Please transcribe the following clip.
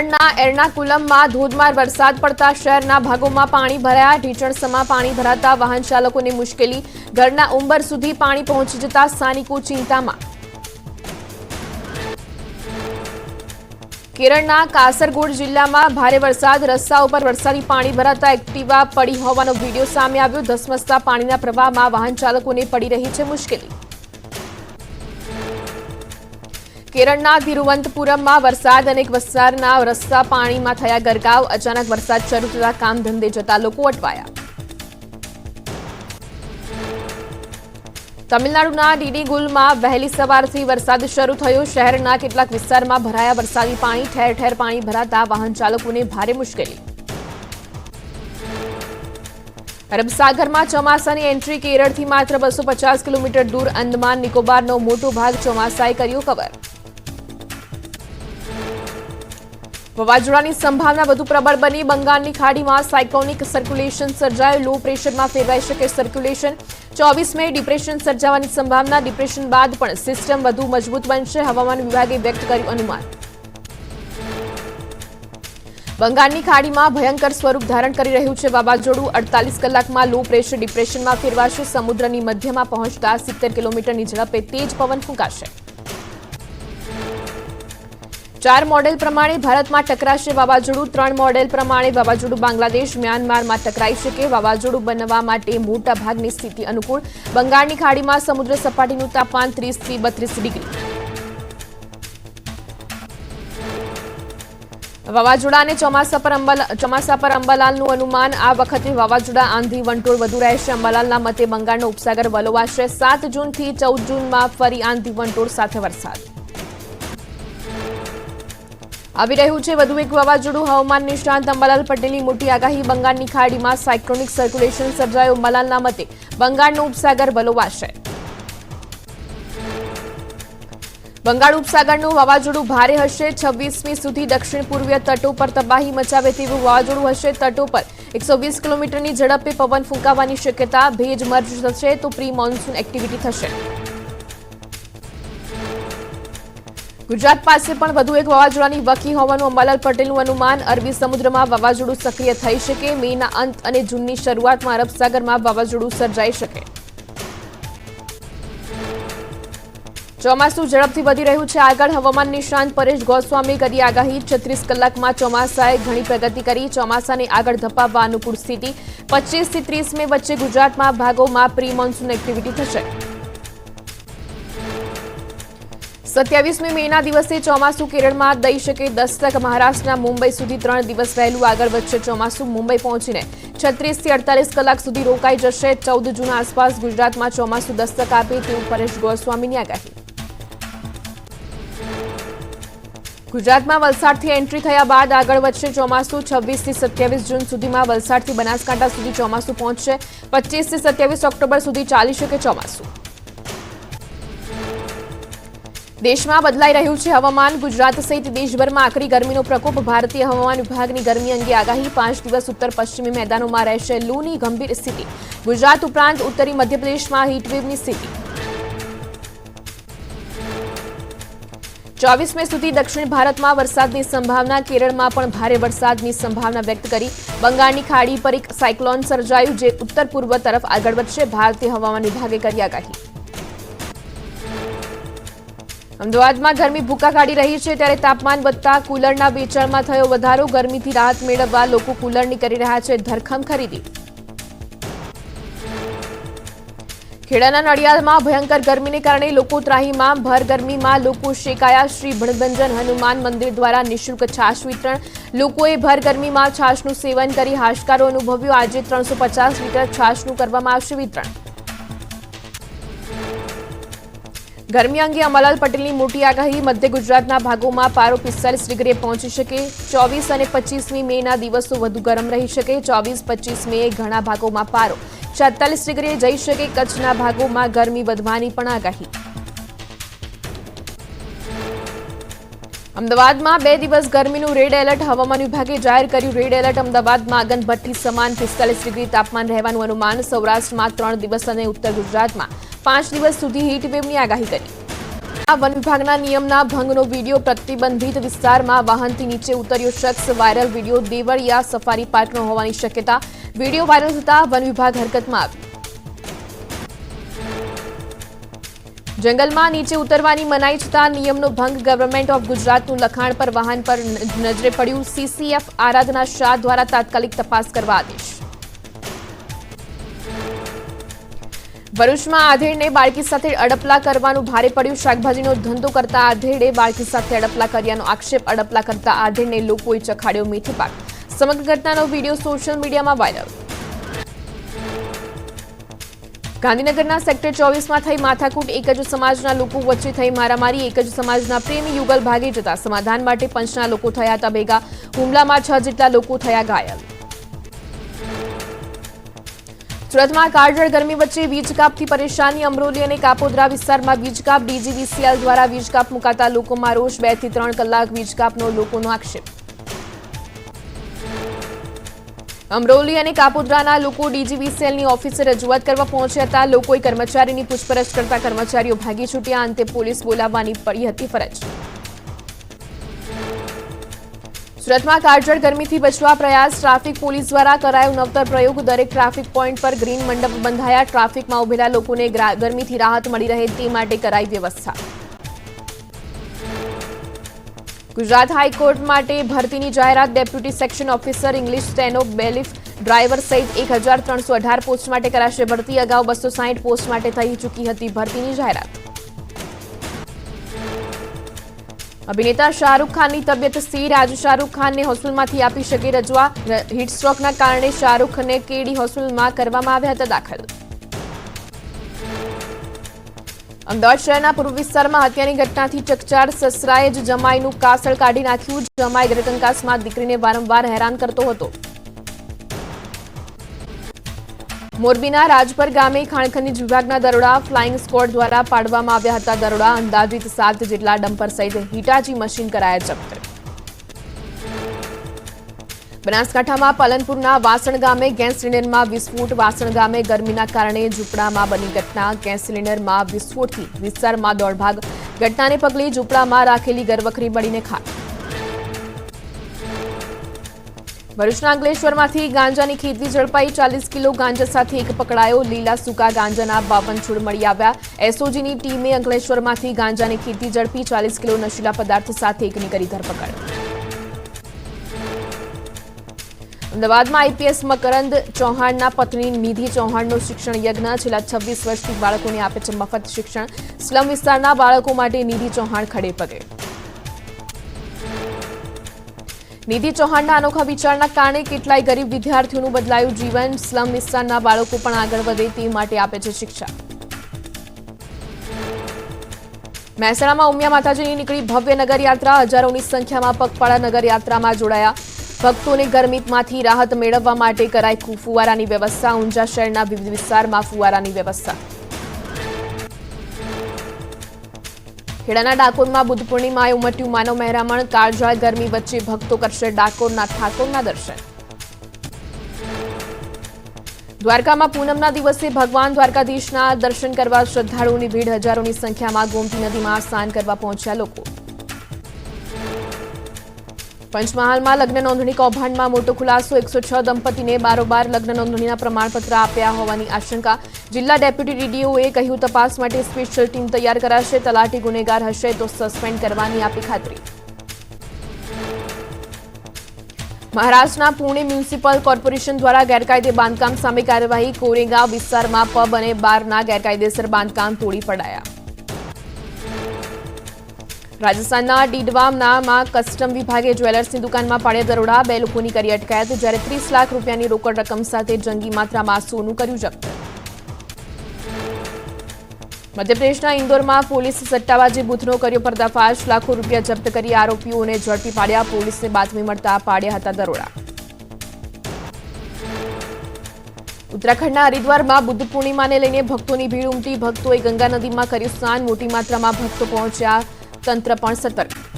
કેરળના એર્નાકુલમમાં ધોધમાર વરસાદ પડતા શહેરના ભાગોમાં પાણી ભરાયા. ઢીચણસમાં પાણી ભરાતા વાહન ચાલકોને મુશ્કેલી. ઘરના ઉંબર સુધી પાણી પહોંચી જતા સ્થાનિકો ચિંતામાં. કેરળના કાસરગોડ જિલ્લામાં ભારે વરસાદ. રસ્તા ઉપર વરસાદી પાણી ભરાતા એક્ટિવા પડી હોવાનો વીડિયો સામે આવ્યો. ધસમસતા પાણીના પ્રવાહમાં વાહન ચાલકોને પડી રહી છે મુશ્કેલી. કેરળના તિરુવનંતપુરમમાં વરસાદ અને વિસ્તારના રસ્તા પાણીમાં થયા ગરકાવ અચાનક વરસાદ શરૂ થતા કામ જતા લોકો અટવાયા. તમિલનાડુના ડીડીગુલમાં વહેલી સવારથી વરસાદ શરૂ થયો. શહેરના કેટલાક વિસ્તારમાં ભરાયા વરસાદી પાણી. ઠેર ઠેર પાણી ભરાતા વાહન ચાલકોને ભારે મુશ્કેલી. અરબસાગરમાં ચોમાસાની એન્ટ્રી કેરળથી માત્ર બસો કિલોમીટર દૂર. અંદમાન નિકોબારનો મોટો ભાગ ચોમાસાએ કર્યો કવર. વાવાઝોડાની સંભાવના વધુ પ્રબળ બની બંગાળની ખાડીમાં સાયકોનિક સર્ક્યુલેશન સર્જાયું. લો પ્રેશરમાં ફેરવાઈ શકે સર્ક્યુલેશન ચોવીસ મે ડિપ્રેશન સર્જાવાની સંભાવના. ડિપ્રેશન બાદ પણ સિસ્ટમ વધુ મજબૂત બનશે. હવામાન વિભાગે વ્યક્ત કર્યું અનુમાન. બંગાળની ખાડીમાં ભયંકર સ્વરૂપ ધારણ કરી રહ્યું છે. વાવાઝોડું અડતાલીસ કલાકમાં લો પ્રેશર ડિપ્રેશનમાં ફેરવાશે. સમુદ્રની મધ્યમાં પહોંચતા સિત્તેર કિલોમીટરની ઝડપે તેજ પવન ફૂંકાશે. ચાર મોડેલ પ્રમાણે ભારતમાં ટકરાશે વાવાઝોડું, ત્રણ મોડેલ પ્રમાણે વાવાઝોડું બાંગ્લાદેશ, મ્યાનમારમાં ટકરાઈ શકે. વાવાઝોડું બનવા માટે મોટા ભાગની સ્થિતિ અનુકૂળ. બંગાળની ખાડીમાં સમુદ્ર સપાટીનું તાપમાન ત્રીસથી બત્રીસ ડિગ્રી. વાવાઝોડા અને ચોમાસા પર અંબાલા, ચોમાસા પર અંબાલાલનું અનુમાન. આ વખતે વાવાઝોડા આંધી વંટોળ વધુ રહેશે. અંબાલાલના મતે બંગાળનો ઉપસાગર વલોવાશે. સાત જૂનથી ચૌદ જૂનમાં ફરી આંધી વંટોળ સાથે વરસાદ. આવી રહ્યું છે. વધુ એક વાવાઝોડું હવામાન નિષ્ણાંત અંબાલાલ પટેલની મોટી આગાહી બંગાળની ખાડીમાં સાયક્લોનિક સર્ક્યુલેશન સર્જાયો અંબાલાલના મતે. બંગાળનો ઉપસાગર વલોવાશે બંગાળ ઉપસાગરનું વાવાઝોડું ભારે હશે. છવ્વીસમી સુધી દક્ષિણ પૂર્વીય તટો પર તબાહી મચાવે તેવું વાવાઝોડું હશે. તટો પર એકસો વીસ કિલોમીટરની ઝડપે પવન ફૂંકાવાની શક્યતા ભેજ મર્જ થશે તો પ્રી મોન્સૂન એક્ટિવિટી થશે. ગુજરાત પાસે પણ વધુ એક વાવાઝોડાની વકી હોવાનું અંબાલાલ પટેલનું અનુમાન. અરબી સમુદ્રમાં વાવાઝોડું સક્રિય થઈ શકે. મેના અંત અને જૂનની શરૂઆતમાં અરબ સાગરમાં વાવાઝોડું સર્જાઈ શકે. ચોમાસું ઝડપથી વધી રહ્યું છે. આગળ હવામાન નિષ્ણાંત પરેશ ગોસ્વામી કરી આગાહી. છત્રીસ કલાકમાં ચોમાસાએ ઘણી પ્રગતિ કરી. ચોમાસાને આગળ ધપાવવા અનુકૂળ સ્થિતિ. પચીસથી ત્રીસ મે વચ્ચે ગુજરાતમાં ભાગોમાં પ્રી મોન્સૂન એક્ટિવિટી થશે. સત્યાવીસમી મેના દિવસે ચોમાસું કેરળમાં દઈ શકે દસ્તક. મહારાષ્ટ્રના મુંબઈ સુધી ત્રણ દિવસ વહેલું આગળ વધશે ચોમાસું. મુંબઈ પહોંચીને છત્રીસથી અડતાલીસ કલાક સુધી રોકાઈ જશે. ચૌદ જૂન આસપાસ ગુજરાતમાં ચોમાસું દસ્તક આપે તેવું પરેશ ગોસ્વામીની આગાહી. ગુજરાતમાં વલસાડથી એન્ટ્રી થયા બાદ આગળ વધશે ચોમાસું. છવ્વીસથી સત્યાવીસ જૂન સુધીમાં વલસાડથી બનાસકાંઠા સુધી ચોમાસું પહોંચશે. પચીસથી સત્યાવીસ ઓક્ટોબર સુધી ચાલી શકે ચોમાસું. દેશમાં બદલાઈ રહ્યું છે હવામાન. ગુજરાત સહિત દેશભરમાં આકરી ગરમીનો પ્રકોપ. ભારતીય હવામાન વિભાગની ગરમી અંગે આગાહી. પાંચ દિવસ ઉત્તર પશ્ચિમી મેદાનોમાં રહેશે લૂની ગંભીર સ્થિતિ. ગુજરાત ઉપરાંત ઉત્તરી મધ્યપ્રદેશમાં હીટવેવની સ્થિતિ. ચોવીસ મે સુધી દક્ષિણ ભારતમાં વરસાદની સંભાવના. કેરળમાં પણ ભારે વરસાદની સંભાવના વ્યક્ત કરી. બંગાળની ખાડી પર એક સાયક્લોન સર્જાયું, જે ઉત્તર પૂર્વ તરફ આગળ વધશે. ભારતીય હવામાન વિભાગે કરી આગાહી. અમદાવાદમાં ગરમી ભૂકા કાઢી રહી છે ત્યારે તાપમાન વધતા કુલરના વેચાણમાં થયો વધારો. ગરમીથી રાહત મેળવવા લોકો કુલરની કરી રહ્યા છે ધરખમ ખરીદી. ખેડાના નડિયાદમાં ભયંકર ગરમીને કારણે લોકો ત્રાહીમાં, ભર ગરમીમાં લોકો શેકાયા. શ્રી ભણભંજન હનુમાન મંદિર દ્વારા નિઃશુલ્ક છાશ વિતરણ. લોકોએ ભર ગરમીમાં છાશનું સેવન કરી હાશકારો અનુભવ્યો. આજે ત્રણસો લીટર છાશનું કરવામાં આવશે વિતરણ. ગરમી અંગે અમલાલ પટેલની મોટી આગાહી, મધ્ય ગુજરાતના ભાગોમાં પારો પિસ્તાલીસ ડિગ્રીએ પહોંચી શકે. ચોવીસ અને પચીસમી મેના દિવસો વધુ ગરમ રહી શકે. ચોવીસ, પચીસ મે ઘણા ભાગોમાં પારો છેતાલીસ ડિગ્રીએ જઈ શકે. કચ્છના ભાગોમાં ગરમી વધવાની પણ આગાહી. અમદાવાદમાં બે દિવસ ગરમીનું રેડ એલર્ટ હવામાન વિભાગે જાહેર કર્યું. રેડ એલર્ટ અમદાવાદમાં અગનભટ્ટી સમાન પિસ્તાલીસ ડિગ્રી તાપમાન રહેવાનું અનુમાન સૌરાષ્ટ્રમાં ત્રણ દિવસ અને ઉત્તર ગુજરાતમાં. પાંચ દિવસ સુધી હીટવેવની આગાહી કરી. વન વિભાગના નિયમના ભંગનો વીડિયો પ્રતિબંધિત વિસ્તારમાં વાહનથી નીચે ઉતર્યો શખ્સ વાયરલ વીડિયો દેવળિયા સફારી પાર્કનો હોવાની શક્યતા વીડિયો વાયરલ થતા વન વિભાગ હરકતમાં આવ્યો. જંગલમાં નીચે ઉતરવાની મનાઈ છતાં નિયમનો ભંગ ગવર્મેન્ટ ઓફ ગુજરાતનું લખાણ પર વાહન પર નજરે પડ્યું. સીસીએફ આરાધના શાહ દ્વારા તાત્કાલિક તપાસ કરવા આદેશ. ભરૂચમાં આધેડને બાળકી સાથે અડપલા કરવાનું ભારે પડ્યું. શાકભાજીનો ધંધો કરતા આધેડે બાળકી સાથે અડપલા કર્યાનો આક્ષેપ. અડપલા કરતા આધેડને લોકોએ ચખાડ્યો મીઠી પાક. સમગ્ર ઘટનાનો વીડિયો સોશિયલ મીડિયામાં વાયરલ. ગાંધીનગરના સેક્ટર ચોવીસમાં થઈ માથાકૂટ. એક જ સમાજના લોકો વચ્ચે થઈ મારામારી. એક જ સમાજના પ્રેમી યુગલ ભાગી જતા સમાધાન માટે પંચના લોકો થયા હતા ભેગા હુમલામાં છ જેટલા લોકો થયા ઘાયલ. સુરતમાં કાળઝાળ ગરમી વચ્ચે વીજ કાપથી પરેશાની અમરોલી અને કાપોદ્રા વિસ્તારમાં વીજ કાપ ડીજીવીસીએલ દ્વારા વીજ કાપ મુકાતા લોકોમાં રોષ. બેથી ત્રણ કલાક વીજ કાપનો લોકોનો આક્ષેપ. અમરોલી અને કાપોદ્રાના લોકો ડીજીવીસીએલની ઓફિસે રજૂઆત કરવા પહોંચ્યા હતા. લોકોએ કર્મચારીની પૂછપરછ કરતા કર્મચારીઓ ભાગી છૂટ્યા. અંતે પોલીસ બોલાવવાની પડી હતી ફરજ. સુરતમાં કાળઝાળ ગરમીથી બચવા પ્રયાસ, ટ્રાફિક પોલીસ દ્વારા કરાયો નવતર પ્રયોગ. દરેક ટ્રાફિક પોઈન્ટ પર ગ્રીન મંડપ બંધાયા. ટ્રાફિકમાં ઉભેલા લોકોને ગરમીથી રાહત મળી રહે તે માટે કરાઈ વ્યવસ્થા. ગુજરાત હાઈકોર્ટ માટે ભરતીની જાહેરાત. Deputy section officer English steno bailiff driver સહિત એક પોસ્ટ માટે કરાશે ભરતી. અગાઉ બસો પોસ્ટ માટે થઈ ચૂકી હતી ભરતીની જાહેરાત. અભિનેતા શાહરૂખ ખાનની તબિયત સ્થિર. આજે શાહરૂખ ખાનને હોસ્પિટલમાંથી આપી શકે રજવા હીટ સ્ટ્રોકના કારણે શાહરૂખને કેડી હોસ્પિટલમાં કરવામાં આવ્યા હતા દાખલ. અમદાવાદ શહેરના પૂર્વ વિસ્તારમાં હત્યાની ઘટનાથી ચકચાર સસરાએ જ જમાઈનું કાસળ કાઢી નાખ્યું. જમાઈ ગ્રતંકાસમાં દીકરીને વારંવાર હેરાન કરતો હતો. મોરબીના રાજપર ગામે ખાણખનીજ વિભાગના દરોડા ફ્લાઇંગ સ્ક્વોડ દ્વારા પાડવામાં આવ્યા હતા. દરોડા અંદાજિત સાત જેટલા ડમ્પર સહિત હિટાચી મશીન કરાયા જપ્ત બનાસકાંઠામાં પાલનપુરના વાસણ ગામે ગેસ સિલિન્ડરમાં વિસ્ફોટ વાસણ ગામે ગરમીના કારણે ઝૂંપડામાં બની ઘટના. ગેસ સિલિન્ડરમાં વિસ્ફોટથી વિસ્તારમાં દોડભાગ. ઘટનાને પગલે ઝૂંપડામાં રાખેલી ગરવખરી બળીને ખાક ભરૂચના અંકલેશ્વરમાંથી ગાંજાની ખેતી ઝડપાઈ ચાલીસ કિલો ગાંજા સાથે એક પકડાયો. લીલા સૂકા ગાંજાના બાવન છોડ મળી આવ્યા. એસઓજીની ટીમે અંકલેશ્વરમાંથી ગાંજાની ખેતી ઝડપી ચાલીસ કિલો નશીલા પદાર્થ સાથે એકની કરી ધરપકડ. અમદાવાદમાં આઈપીએસ મકરંદ ચૌહાણના પત્ની નિધિ ચૌહાણનો શિક્ષણ યજ્ઞ. છેલ્લા છવ્વીસ વર્ષથી બાળકોને આપે છે મફત શિક્ષણ. સ્લમ વિસ્તારના બાળકો માટે નિધિ ચૌહાણ ખડે પગે. નિધિ ચૌહાણના અનોખા વિચારના કારણે કેટલાય ગરીબ વિદ્યાર્થીઓનું બદલાયું જીવન. સ્લમ વિસ્તારના બાળકો પણ આગળ વધે તે માટે આપે છે શિક્ષા. મહેસાણામાં ઉમિયા માતાજીની નીકળી ભવ્ય નગરયાત્રા. હજારોની સંખ્યામાં પગપાળા નગરયાત્રામાં જોડાયા. ભક્તોને ગરમીમાંથી રાહત મેળવવા માટે કરાઈ ફુવારાની વ્યવસ્થા. ઊંઝા શહેરના વિવિધ વિસ્તારમાં ફુવારાની વ્યવસ્થા. ખેડાના ડાકોરમાં બુદ્ધ પૂર્ણિમાએ ઉમટ્યું માનવ મહેરામણ કાળજાળ ગરમી વચ્ચે ભક્તો કરશે ડાકોરના ઠાકોરના દર્શન. દ્વારકામાં પૂનમના દિવસે ભગવાન દ્વારકાધીશના દર્શન કરવા શ્રદ્ધાળુઓની ભીડ હજારોની સંખ્યામાં ગોમતી નદીમાં સ્નાન કરવા પહોંચ્યા લોકો. પંચમહાલમાં લગ્ન નોંધણી કૌભાંડમાં મોટો ખુલાસો. એકસો છ દંપતીને બારોબાર લગ્ન નોંધણીના પ્રમાણપત્ર આપ્યા હોવાની આશંકા. જિલ્લા ડેપ્યુટી ડીડીઓએ કહ્યું, તપાસ માટે સ્પેશિયલ ટીમ તૈયાર કરાશે. તલાટી ગુનેગાર હશે તો સસ્પેન્ડ કરવાની આપી ખાતરી. મહારાષ્ટ્રના પુણે મ્યુનિસિપલ કોર્પોરેશન દ્વારા ગેરકાયદે બાંધકામ સામે કાર્યવાહી. કોરેગાંવ વિસ્તારમાં પબ અને બારના ગેરકાયદેસર બાંધકામ તોડી પડાયા. રાજસ્થાનના ડીડવામનામાં કસ્ટમ વિભાગે જ્વેલર્સની દુકાનમાં પાડ્યા દરોડા. બે લોકોની કરી અટકાયત, જ્યારે ત્રીસ લાખ રૂપિયાની રોકડ રકમ સાથે જંગી માત્રામાં સોનું કર્યું જપ્ત. મધ્યપ્રદેશના ઇન્દોરમાં પોલીસ સટ્ટાબાજી બુથનો કર્યો પર્દાફાશ. લાખો રૂપિયા જપ્ત કરી આરોપીઓને ઝડપી પાડ્યા. પોલીસને બાતમી મળતા પાડ્યા હતા દરોડા. ઉત્તરાખંડના હરિદ્વારમાં બુદ્ધ પૂર્ણિમાને લઈને ભક્તોની ભીડ ઉમટી. ભક્તોએ ગંગા નદીમાં કર્યું સ્નાન. મોટી માત્રામાં ભક્તો પહોંચ્યા. તંત્ર પણ સતર્ક.